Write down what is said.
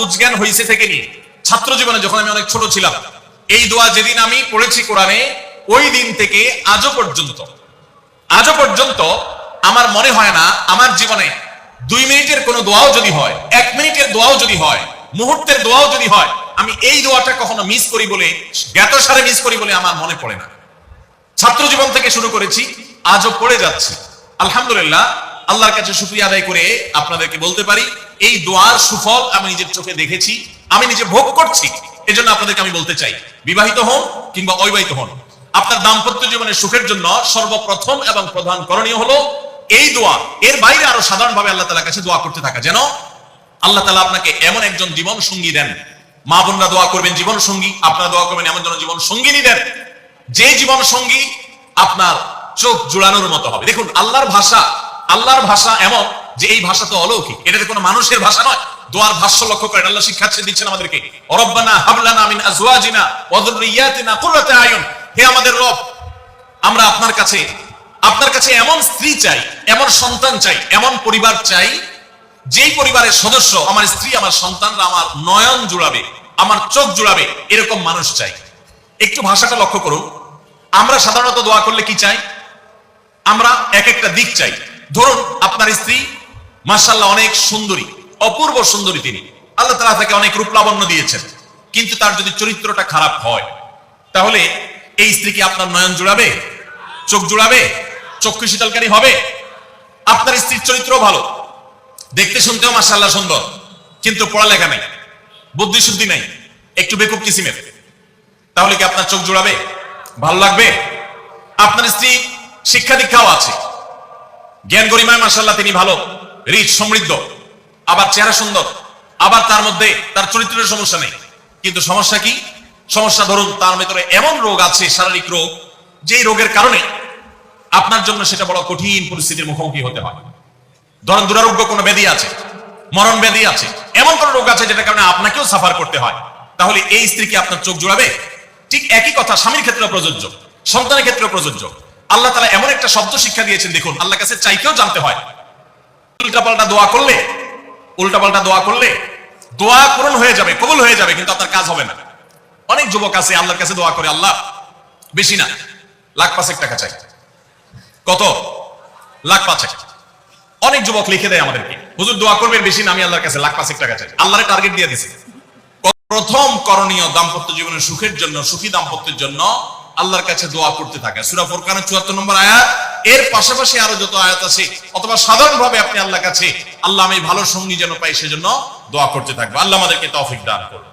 বুঝজ্ঞান হয়েছে থেকে নিয়ে। ছাত্র জীবনে যখন আমি অনেক ছোট ছিলাম, এই দোয়া যেদিন আমি পড়েছি কোরআনে, ওই দিন থেকে আজও পর্যন্ত। আজও পর্যন্ত আমার মনে হয় না আমার জীবনে দুই মিনিটের কোনো দোয়াও যদি হয়, এক মিনিটের দোয়াও যদি হয়, মুহূর্তের দোয়াও যদি হয়, আমি এই দোয়াটা কখনো মিস করি বলে জ্ঞাত সারে মিস করি বলে আমার মনে পড়ে না। ছাত্র জীবন থেকে শুরু করেছি, আজও পড়ে যাচ্ছি। আলহামদুলিল্লাহ, আল্লাহর কাছে শুক্রিয়া আদায় করে আপনাদেরকে বলতে পারি এই দোয়ার সুফল আমি নিজের চোখে দেখেছি, আমি নিজে ভোগ করছি, এজন্য আপনাদেরকে আমি বলতে চাই, বিবাহিত হন কিংবা অবিবাহিত হন, আপনার দাম্পত্য জীবনের সুখের জন্য সর্বপ্রথম এবং প্রধান করণীয় হলো এই দোয়া, এর বাইরে আরও সাধারণভাবে আল্লাহ তালার কাছে দোয়া করতে থাকা, যেন আল্লাহ তালা আপনাকে এমন একজন জীবন সঙ্গী দেন, মা বোনরা দোয়া করবেন জীবন সঙ্গী, আপনারা দোয়া করবেন এমন যেন জীবন সঙ্গিনী দেন, যে জীবন সঙ্গী আপনার চোখ জোড়ানোর মতো হবে। দেখুন, আল্লাহর ভাষা আল্লাহর ভাষা এমন যে এই ভাষা তো অলৌকিক, এটাতে কোনো মানুষের ভাষা নয়। দোয়ার ভাষ্য লক্ষ্য করেন, আল্লাহ শিক্ষা দিচ্ছেন আমাদেরকে। অরব্বানা হাবলানা মিন আজওয়াজিনা ওয়া যুররিয়াতিনা কুররাতা আয়ুন। হে আমাদের রব, আমরা আপনার কাছে আপনার কাছে এমন স্ত্রী চাই, এমন সন্তান চাই, এমন পরিবার চাই, যেই পরিবারের সদস্য আমার স্ত্রী, আমার সন্তানরা আমার নয়ন জুড়াবে, আমার চোখ জুড়াবে, এরকম মানুষ চাই। একটু ভাষাটা লক্ষ্য করুন। আমরা সাধারণত দোয়া করলে কি চাই? আমরা এক একটা দিক চাই। ধরুন, আপনার স্ত্রী মার্শাল্লাহ অনেক সুন্দরী, অপূর্ব সুন্দরী তিনি। আল্লাহ তালা তাকে অনেক রূপ লাবণ্য দিয়েছেন। কিন্তু তার যদি চরিত্রটা খারাপ হয়, তাহলে এই স্ত্রী কি আপনার নয়ন জুড়াবে? চোখ জুড়াবে? চক্ষু শীতলকারী হবে? আপনার স্ত্রীর চরিত্র ভালো। দেখতে শুনতেও মার্শাল্লাহ সুন্দর, কিন্তু পড়ালেখা নেই বুদ্ধি শুদ্ধি নাই, একটু বেকুব কিসিমের। তাহলে কি আপনার চোখ জুড়াবে? ভালো লাগবে? আপনার স্ত্রী শিক্ষা দীক্ষাও আছে। জ্ঞান গরিমায় মাসাল্লাহ তিনি ভালো। রিচ সমৃদ্ধ, আবার চেহারা সুন্দর, আবার তার মধ্যে তার চরিত্রের সমস্যা নেই। কিন্তু সমস্যা কি? সমস্যা ধরুন তার ভেতরে এমন রোগ আছে, শারীরিক রোগ, যেই রোগের কারণে আপনার জন্য সেটা বড় কঠিন পরিস্থিতির মুখোমুখি হতে হয়। ধরেন দুরারোগ্য কোনো ব্যাধি আছে, মরণ ব্যাধি আছে, এমন কোন রোগ আছে যেটার কারণে আপনাকেও সাফার করতে হয়। তাহলে এই স্ত্রীকে আপনার চোখ জোড়াবে? ঠিক একই কথা, স্বামীর ক্ষেত্রে প্রযোজ্য, সন্তানের ক্ষেত্রে প্রযোজ্য। আল্লাহ তালা এমন একটা শব্দ শিক্ষা দিয়েছেন, দেখুন আল্লাহ কাছে চাইতেও জানতে হয়। উল্টাপাল্টা দোয়া করলে, উল্টাপাল্টা দোয়া করলে দোয়া পূরণ হয়ে যাবে, কবুল হয়ে যাবে, কিন্তু আপনার কাজ হবে না। অনেক যুবক আছে, আল্লাহর কাছে দোয়া করে, আল্লাহ, বেশি না, লাখ পাঁচেক টাকা চাই। কত? লাখ পাঁচেক। অনেক যুবক লিখে দেয় আমাদেরকে, হুজুর, দোয়া করবেন বেশি না, আমি আল্লাহর কাছে লাখ পাঁচেক টাকা চাই। আল্লাহর টার্গেট দিয়ে দিছে। প্রথম করণীয় দাম্পত্য জীবনের সুখের জন্য, সুখী দাম্পত্যের জন্য আল্লাহর কাছে দোয়া করতে থাকে। সুরা ফোরকানের চুয়াত্তর নম্বর আয়াত, এর পাশাপাশি আরও যত আয়াত আছে, অথবা সাধারণ ভাবে আপনি আল্লাহর কাছে আল্লাহ আমি ভালো সঙ্গী যেন পাই সেজন্য দোয়া করতে থাকবে। আল্লাহ আমাদেরকে তফিক দান করুন।